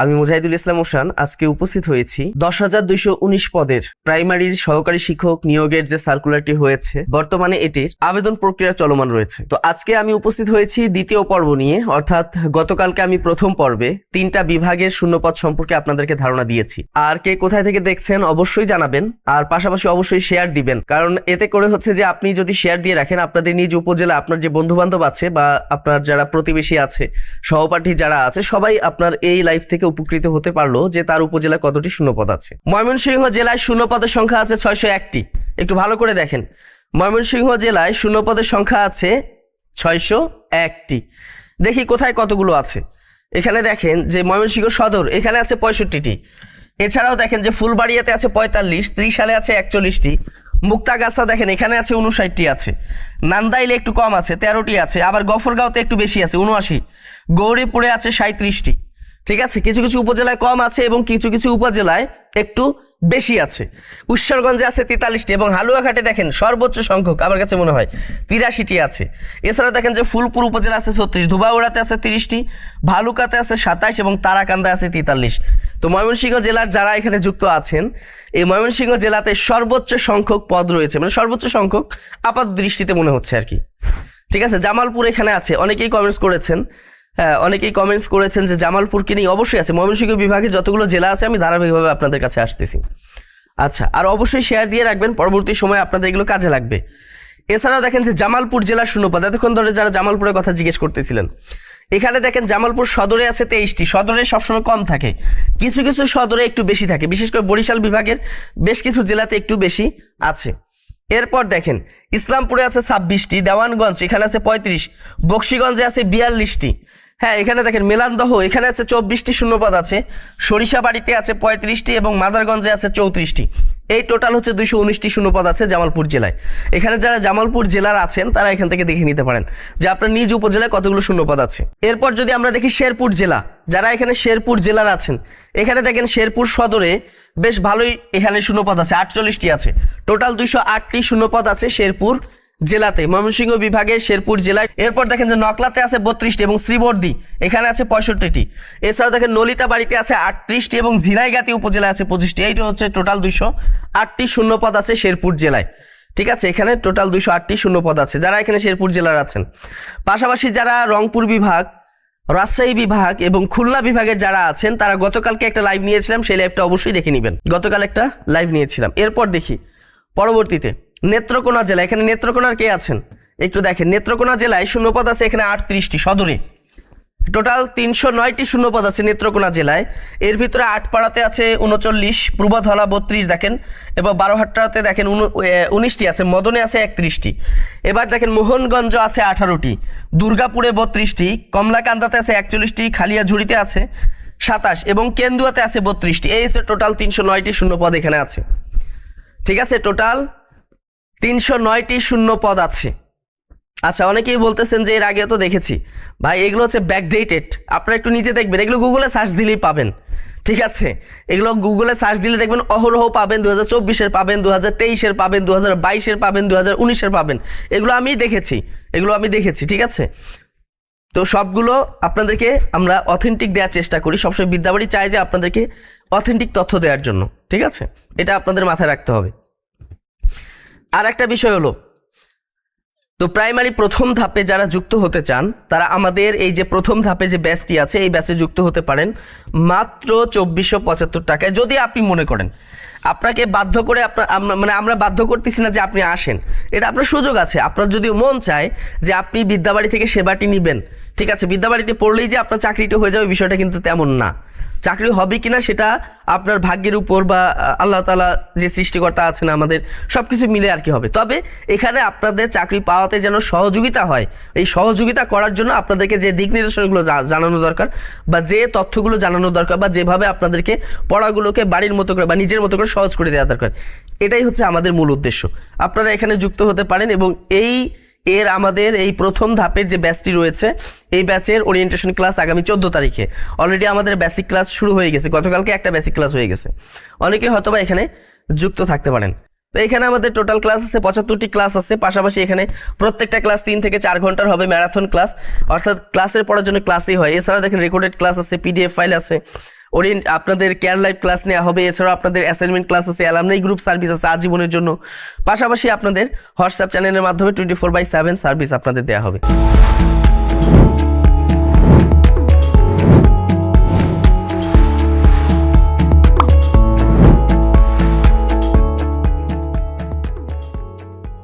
আমি মুজাহিদুল ইসলাম ওশান, আজকে উপস্থিত হয়েছি দশ হাজার দুইশো উনিশ পদের প্রাইমারির সহকারী শিক্ষক নিয়োগের যে সার্কুলারটি হয়েছে, বর্তমানে এটির আবেদন প্রক্রিয়া চলমান রয়েছে। তো আজকে আমি উপস্থিত হয়েছি দ্বিতীয় পর্ব নিয়ে, অর্থাৎ গতকালকে আমি প্রথম পর্বে তিনটা বিভাগের শূন্যপদ সম্পর্কে আপনাদেরকে ধারণা দিয়েছি। আর কে কোথায় থেকে দেখছেন অবশ্যই জানাবেন, আর পাশাপাশি অবশ্যই শেয়ার দিবেন। কারণ এতে করে হচ্ছে যে আপনি যদি শেয়ার দিয়ে রাখেন, আপনাদের নিজ উপজেলা, আপনার যে বন্ধু বান্ধব আছে বা আপনার যারা প্রতিবেশী আছে, সহপাঠী যারা আছে, সবাই আপনার এই লাইফ থেকে উপকৃত হতে পারল যে তার উপজেলায় কতটি শূন্যপদ আছে। ময়মনসিংহ জেলায় শূন্যপদের সংখ্যা আছে ছয়শো একটি। একটু ভালো করে দেখেন। ময়মনসিংহ জেলায় শূন্যপদের সংখ্যা আছে ছয়শো একটি। দেখি কোথায় কতগুলো আছে। এখানে দেখেন যে ময়মনসিংহ সদর, এখানে আছে পঁয়ষট্টিটি। এছাড়াও দেখেন যে ফুলবাড়িয়াতে আছে পঁয়তাল্লিশ ত্রিশ সালে আছে একচল্লিশটি। মুক্তাগাছা দেখেন, এখানে আছে উনষাটটি আছে। নান্দাইলে একটু কম আছে, তেরোটি আছে। আবার গফরগাঁওতে একটু বেশি আছে উনআশি গৌরীপুরে আছে সাঁত্রিশটি ঠিক আছে, কিছু কিছু উপজেলায় কম আছে এবং কিছু কিছু উপজেলায় একটু বেশি আছে। ঈশ্বরগঞ্জে আছে তেতাল্লিশটি এবং হালুয়াঘাটে দেখেন সর্বোচ্চ সংখ্যক, আমার কাছে মনে হয় তিরাশিটি আছে। এছাড়া দেখেন যে ফুলপুর উপজেলা আছে ছত্রিশ, ধুবাউড়াতে আছে তিরিশটি, ভালুকাতে আছে সাতাইশ এবং তারাকান্দা আছে তেতাল্লিশ। তো ময়মনসিংহ জেলার যারা এখানে যুক্ত আছেন, এই ময়মনসিংহ জেলাতে সর্বোচ্চ সংখ্যক পদ রয়েছে মানে সর্বোচ্চ সংখ্যক আপাত দৃষ্টিতে মনে হচ্ছে আর কি। ঠিক আছে, জামালপুর এখানে আছে, অনেকেই কমেন্টস করেছেন। অনেকেই কমেন্টস করেছেন যে জামালপুরকে নিয়ে অবশ্যই আছে। ময়মনসিংহ বিভাগে যতগুলো জেলা আছে, আমি ধারাবাহিকভাবে আপনাদের কাছে আসতেছি। আচ্ছা আর অবশ্যই শেয়ার দিয়ে রাখবেন, পরবর্তী সময় আপনাদের এগুলো কাজে লাগবে। এছাড়াও দেখেন যে জামালপুর জেলার শূন্যপদ এতক্ষণ ধরে যারা জামালপুরের কথা জিজ্ঞেস করতেছিলেন, এখানে দেখেন জামালপুর সদরে আছে তেইশটি। সদরে সবসময় কম থাকে। কিছু কিছু সদরে একটু বেশি থাকে। বিশেষ করে বরিশাল বিভাগের বেশ কিছু জেলাতে একটু বেশি আছে। এরপর দেখেন, ইসলামপুরে আছে ছাব্বিশটি, দেওয়ানগঞ্জ এখানে আছে পঁয়ত্রিশ, বক্সিগঞ্জে আছে বিয়াল্লিশটি। হ্যাঁ এখানে দেখেন মেলান্দহ, এখানে আছে চব্বিশটি শূন্যপদ আছে। সরিষাবাড়িতে আছে পঁয়ত্রিশটি এবং মাদারগঞ্জে আছে চৌত্রিশটি। এই টোটাল হচ্ছে দুইশো উনিশটি শূন্যপদ আছে জামালপুর জেলায়। এখানে যারা জামালপুর জেলার আছেন, তারা এখান থেকে দেখে নিতে পারেন যে আপনার নিজ উপজেলায় কতগুলো শূন্যপদ আছে। এরপর যদি আমরা দেখি শেরপুর জেলা, যারা এখানে শেরপুর জেলার আছেন, এখানে দেখেন শেরপুর সদরে বেশ ভালোই এখানে শূন্যপদ আছে, আটচল্লিশটি আছে। টোটাল দুইশো আটটি শূন্যপদ আছে শেরপুর। জেলাতে ময়মনসিংহ বিভাগের শেরপুর জেলায়। এরপর দেখেন যে নকলাতে আছে বত্রিশটি এবং শ্রীবর্দী, এখানে আছে পঁয়ষট্টিটি। এছাড়াও দেখেন নলিতা বাড়িতে আছে আটত্রিশটি এবং ঝিনাইগাতি উপজেলায় আছে পঁচিশটি। এইটা হচ্ছে টোটাল দুইশো আটটি শূন্যপদ আছে শেরপুর জেলায়। ঠিক আছে, এখানে টোটাল দুইশো আটটি শূন্যপদ আছে। যারা এখানে শেরপুর জেলার আছেন। পাশাপাশি যারা রংপুর বিভাগ, রাজশাহী বিভাগ এবং খুলনা বিভাগের যারা আছেন, তারা গতকালকে একটা লাইভ নিয়েছিলাম। সেই লাইভটা অবশ্যই দেখে নেবেন। গতকাল একটা লাইভ নিয়েছিলাম। এরপর দেখি, পরবর্তীতে নেত্রকোনা জেলা, এখানে নেত্রকোনার কে আছেন? একটু দেখেন, নেত্রকোনা জেলায় শূন্যপদ আছে এখানে আটত্রিশটি সদরে। টোটাল তিনশো নয়টি শূন্যপদ আছে নেত্রকোনা জেলায়। এর ভিতরে আটপাড়াতে আছে উনচল্লিশ, পূর্বধলা বত্রিশ দেখেন এবার বারোহাট্টাতে দেখেন উনিশটি আছে, মদনে আছে একত্রিশটি। এবার দেখেন মোহনগঞ্জ আছে আঠারোটি, দুর্গাপুরে বত্রিশটি, কমলাকান্দাতে আছে একচল্লিশটি, খালিয়াঝুড়িতে আছে সাতাশ, এবং কেন্দুয়াতে আছে বত্রিশটি। এই হচ্ছে টোটাল তিনশো নয়টি শূন্যপদ এখানে আছে। ঠিক আছে টোটাল তিনশো নয়টি শূন্য পদ আছে। আচ্ছা অনেকেই বলতেছেন যে এর আগেও তো দেখেছি। ভাই, এগুলো হচ্ছে ব্যাকডেটেড আপনারা একটু নিজে দেখবেন। এগুলো গুগলে সার্চ দিলেই পাবেন। ঠিক আছে? এগুলো গুগলে সার্চ দিলে দেখবেন অহরহ পাবেন দু হাজার চব্বিশের পাবেন দু হাজার তেইশের পাবেন দু হাজার বাইশের পাবেন দু হাজার উনিশের পাবেন। এগুলো আমি দেখেছি। এগুলো আমি দেখেছি, ঠিক আছে? তো সবগুলো আপনাদেরকে আমরা অথেন্টিক দেওয়ার চেষ্টা করি। সবসময় বিদ্যাবাড়ি চাই যে আপনাদেরকে অথেন্টিক তথ্য দেওয়ার জন্য। ঠিক আছে? এটা আপনাদের মাথায় রাখতে হবে। আর একটা বিষয় হলো, তো প্রাইমারি প্রথম ধাপে যারা যুক্ত হতে চান, তারা আমাদের এই যে প্রথম ধাপে যে ব্যাচটি আছে, এই ব্যাচে যুক্ত হতে পারেন মাত্র চব্বিশশো পঁচাত্তর টাকায়। যদি আপনি মনে করেন, আপনাকে বাধ্য করে আপনার মানে আমরা বাধ্য করতেছি না যে আপনি আসেন। এটা আপনার সুযোগ আছে। আপনার যদি মন চায় যে আপনি বিদ্যাবাড়ি থেকে সেবাটি নেবেন, ঠিক আছে? বিদ্যাবাড়িতে পড়লেই যে আপনার চাকরিটা হয়ে যাবে, বিষয়টা কিন্তু তেমন না। চাকরি হবে কিনা সেটা আপনার ভাগ্যের উপর বা আল্লাহ তালা যে সৃষ্টিকর্তা আছেন আমাদের সব কিছু মিলে আর কি হবে। তবে এখানে আপনাদের চাকরি পাওয়াতে যেন সহযোগিতা হয়, এই সহযোগিতা করার জন্য আপনাদেরকে যে দিক নির্দেশনাগুলো জানানো দরকার বা যে তথ্যগুলো জানানো দরকার বা যেভাবে আপনাদেরকে পড়াগুলোকে বাড়ির মতো করে বা নিজের মতো করে সহজ করে দেওয়া দরকার, এটাই হচ্ছে আমাদের মূল উদ্দেশ্য। আপনারা এখানে যুক্ত হতে পারেন এবং এই এর আমাদের এই প্রথম ধাপের যে ব্যাচটি রয়েছে, এই ব্যাচের ওরিয়েন্টেশন ক্লাস আগামী চোদ্দ তারিখে। অলরেডি আমাদের বেসিক ক্লাস শুরু হয়ে গেছে, গতকালকে একটা বেসিক ক্লাস হয়ে গেছে। অনেকে হয়তোবা এখানে যুক্ত থাকতে পারেন। তো এখানে আমাদের টোটাল ক্লাস আছে, পঁচাত্তরটি ক্লাস আছে, পাশাপাশি এখানে প্রত্যেকটা ক্লাস তিন থেকে চার ঘণ্টার হবে ম্যারাথন ক্লাস অর্থাৎ ক্লাসের পড়ার জন্য ক্লাসই হয়। এছাড়া দেখেন রেকর্ডেড ক্লাস আছে পিডিএফ ফাইল আছে। ওরিয়েন্ট আপনাদের কেয়ার লাইফ ক্লাস নেওয়া হবে। এছাড়াও আপনাদের অ্যাসাইনমেন্ট ক্লাস আছে অ্যালামনাই গ্রুপ সার্ভিস আছে আজীবনের জন্য। পাশাপাশি আপনাদের হোয়াটসঅ্যাপ চ্যানেলের মাধ্যমে twenty four by seven service আপনাদের দেওয়া হবে।